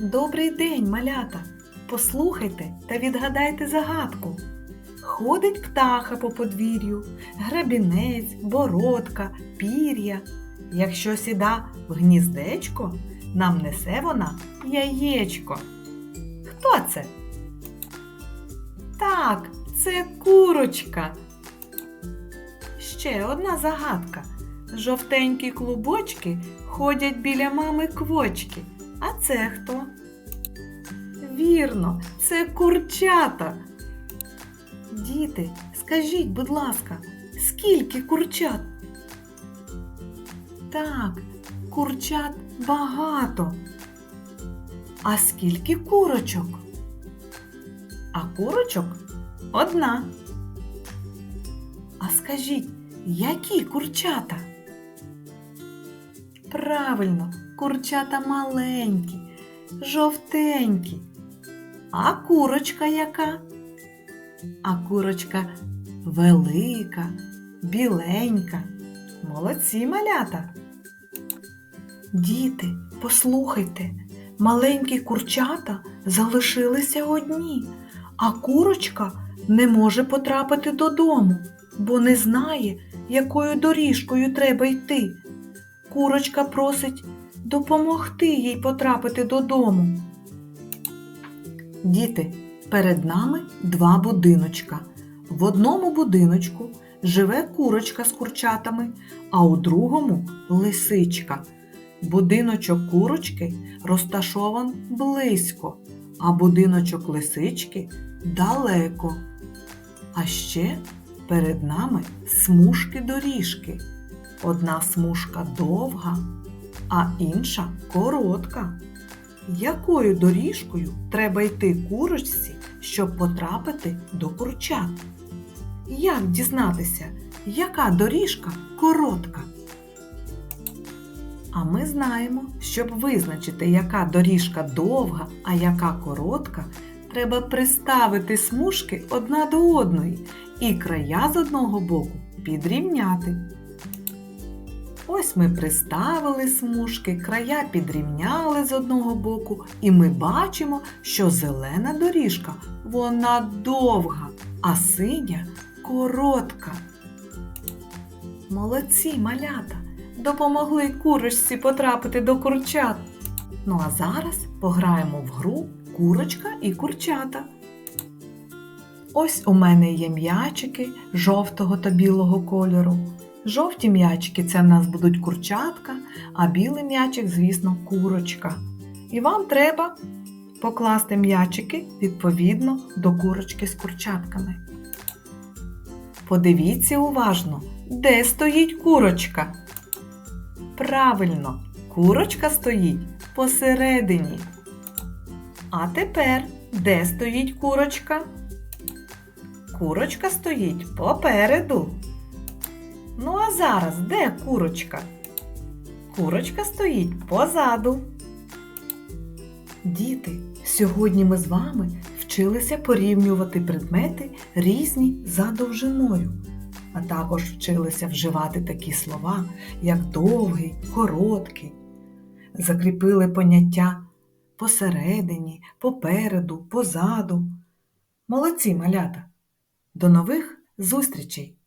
Добрий день, малята! Послухайте та відгадайте загадку. Ходить птаха по подвір'ю, грабінець, бородка, пір'я. Якщо сіда в гніздечко, нам несе вона яєчко. Хто це? Так, це курочка. Ще одна загадка. Жовтенькі клубочки ходять біля мами квочки. А це хто? Вірно, це курчата. Діти, скажіть, будь ласка, скільки курчат? Так, курчат багато. А скільки курочок? А курочок одна. А скажіть, які курчата? Правильно, курчата маленькі, жовтенькі. А курочка яка? А курочка велика, біленька. Молодці малята. Діти, послухайте, маленькі курчата залишилися одні, а курочка не може потрапити додому, бо не знає, якою доріжкою треба йти. Курочка просить допомогти їй потрапити додому. Діти, перед нами два будиночка. В одному будиночку живе курочка з курчатами, а у другому лисичка. Будиночок курочки розташован близько, а будиночок лисички далеко. А ще перед нами смужки доріжки. Одна смужка довга, а інша коротка. Якою доріжкою треба йти курочці, щоб потрапити до курчат? Як дізнатися, яка доріжка коротка? А ми знаємо, щоб визначити, яка доріжка довга, а яка коротка, треба приставити смужки одна до одної і края з одного боку підрівняти. Ось ми приставили смужки, края підрівняли з одного боку, і ми бачимо, що зелена доріжка вона довга, а синя коротка. Молодці малята! Допомогли курочці потрапити до курчат. Ну а зараз пограємо в гру курочка і курчата. Ось у мене є м'ячики жовтого та білого кольору. Жовті м'ячики це в нас будуть курчатка, а білий м'ячик, звісно, курочка. І вам треба покласти м'ячики відповідно до курочки з курчатками. Подивіться уважно, де стоїть курочка. Правильно, курочка стоїть посередині. А тепер де стоїть курочка? Курочка стоїть попереду. Ну а зараз де курочка? Курочка стоїть позаду. Діти, сьогодні ми з вами вчилися порівнювати предмети різні за довжиною, а також вчилися вживати такі слова, як довгий, короткий. Закріпили поняття посередині, попереду, позаду. Молодці малята! До нових зустрічей!